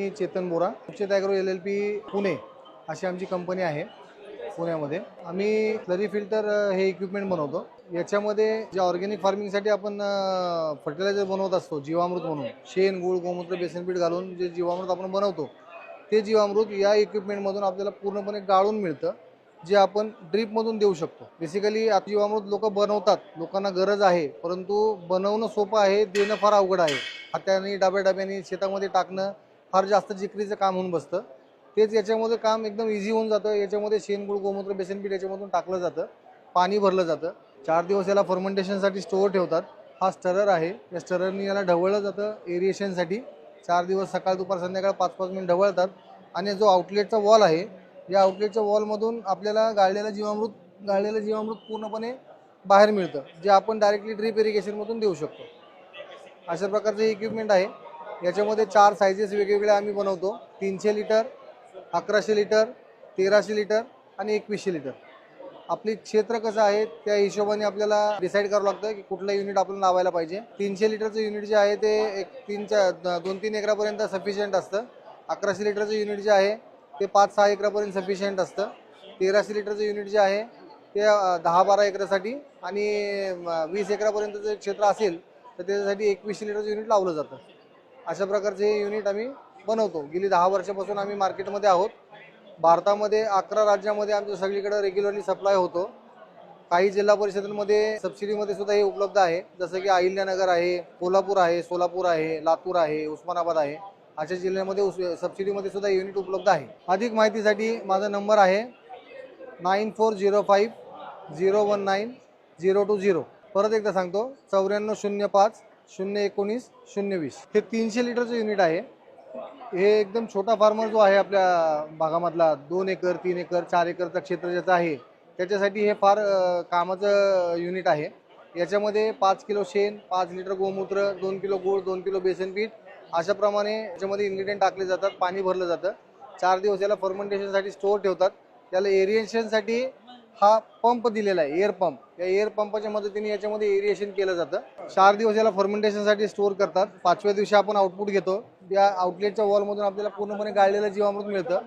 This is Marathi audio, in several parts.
मी Chetan Bora Uchit agro L L P Pune अशी आमची कंपनी आहे पुण्यामध्ये. आम्ही स्लरी फिल्टर हे इक्विपमेंट बनवतो. याच्यामध्ये जे ऑर्गॅनिक फार्मिंगसाठी आपण फर्टिलायझर बनवत असतो जीवामृत म्हणून शेण गुळ गोमूत्र बेसनपीठ घालून जे जीवामृत आपण बनवतो ते जीवामृत या इक्विपमेंटमधून आपल्याला पूर्णपणे गाळून मिळतं जे आपण ड्रीपमधून देऊ शकतो. बेसिकली आता जीवामृत लोक बनवतात लोकांना गरज आहे परंतु बनवणं सोपं आहे देणं फार अवघड आहे. हाताने डब्या डब्याने शेतामध्ये टाकणं फार जास्त जिकरीचं काम होऊन बसतं. तेच याच्यामध्ये काम एकदम इझी होऊन जातं. याच्यामध्ये शेणगुळ गोमूत्र बेसनपीठ याच्यामधून टाकलं जातं. पाणी भरलं जातं. चार दिवस याला फर्मेंटेशनसाठी स्टोअर ठेवतात. हा स्टरर आहे. या स्टररनी याला ढवळलं जातं एरिएशनसाठी चार दिवस सकाळ दुपार संध्याकाळ पाच पाच मिनिट ढवळतात. आणि जो आउटलेटचा वॉल आहे या आउटलेटच्या वॉलमधून आपल्याला गाळलेलं जीवामृत गाळलेलं जीवामृत पूर्णपणे बाहेर मिळतं. जे आपण डायरेक्टली ड्रीप इरिगेशनमधून देऊ शकतो. अशा प्रकारचं इक्विपमेंट आहे. याच्यामध्ये चार सायझेस वेगवेगळे आम्ही बनवतो. तीनशे लिटर अकराशे लिटर तेराशे लिटर आणि एकवीसशे लिटर आपली क्षेत्र कसं आहे त्या हिशोबाने आपल्याला डिसाईड करावं लागतं की कुठलं युनिट आपल्याला लावायला पाहिजे. तीनशे लिटरचं युनिट जे आहे ते एक तीनच्या दोन तीन एकरापर्यंत सफिशियंट असतं. अकराशे लिटरचं युनिट जे आहे ते पाच सहा एकरापर्यंत सफिशियंट असतं. तेराशे लिटरचं युनिट जे आहे ते दहा बारा एकरासाठी आणि वीस एकरापर्यंतचं क्षेत्र असेल तर त्याच्यासाठी एकवीसशे लिटरचं युनिट लावलं जातं. अशा प्रकारचे हे युनिट आम्ही बनवतो. गेली दहा वर्षापासून आम्ही मार्केटमध्ये आहोत. भारतामध्ये अकरा राज्यामध्ये आमचं सगळीकडे रेग्युलरली सप्लाय होतो. काही जिल्हा परिषदांमध्ये सबसिडीमध्ये सुद्धा हे उपलब्ध आहे. जसं की अहिल्यानगर आहे कोल्हापूर आहे सोलापूर आहे लातूर आहे उस्मानाबाद आहे. अशा जिल्ह्यामध्ये उस सबसिडीमध्ये सुद्धा युनिट उपलब्ध आहे. अधिक माहितीसाठी माझा नंबर आहे nine four zero five zero one nine zero two zero परत एकदा सांगतो चौऱ्याण्णव शून्य पाच शून्य एकोणीस शून्य वीस. हे तीनशे लिटरचं युनिट आहे. हे एकदम छोटा फार्मर जो आहे आपल्या भागामधला दोन एकर तीन एकर चार एकरचं क्षेत्र ज्याचं आहे त्याच्यासाठी हे फार कामाचं युनिट आहे. याच्यामध्ये पाच किलो शेण पाच लिटर गोमूत्र दोन किलो गूळ दोन किलो बेसन पीठ अशाप्रमाणे याच्यामध्ये इन्ग्रेडियंट टाकले जातात पाणी भरलं जातं. चार दिवस याला फर्मेंटेशनसाठी स्टोअर ठेवतात. त्याला एरिएशनसाठी हा पंप दिलेला आहे एअर पंप या एअर पंपाच्या मदतीने याच्यामध्ये एरिएशन केलं जातं. चार दिवस याला फर्मेंटेशनसाठी स्टोअर करतात. पाचव्या दिवशी आपण आउटपुट घेतो. या आउटलेटच्या वॉलमधून आपल्याला पूर्णपणे गाळलेलं जीवामृत मिळतं.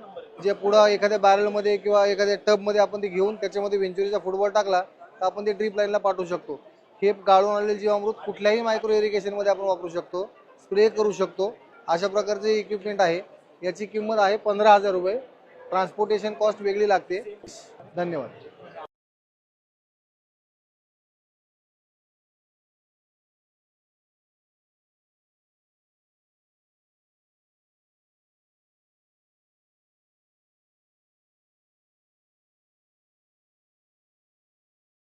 जे पुढं एखाद्या बॅरलमध्ये किंवा एखाद्या टबमध्ये आपण ते घेऊन त्याच्यामध्ये वेंचुरीचा फुटबॉल टाकला तर आपण ते ड्रीप लाईनला पाठवू शकतो. हे गाळून आलेलं जीवामृत कुठल्याही मायक्रो इरिगेशनमध्ये आपण वापरू शकतो. स्प्रे करू शकतो. अशा प्रकारचे इक्विपमेंट आहे. याची किंमत आहे पंधरा हजार रुपये. ट्रान्सपोर्टेशन कॉस्ट वेगळी लागते. धन्यवाद.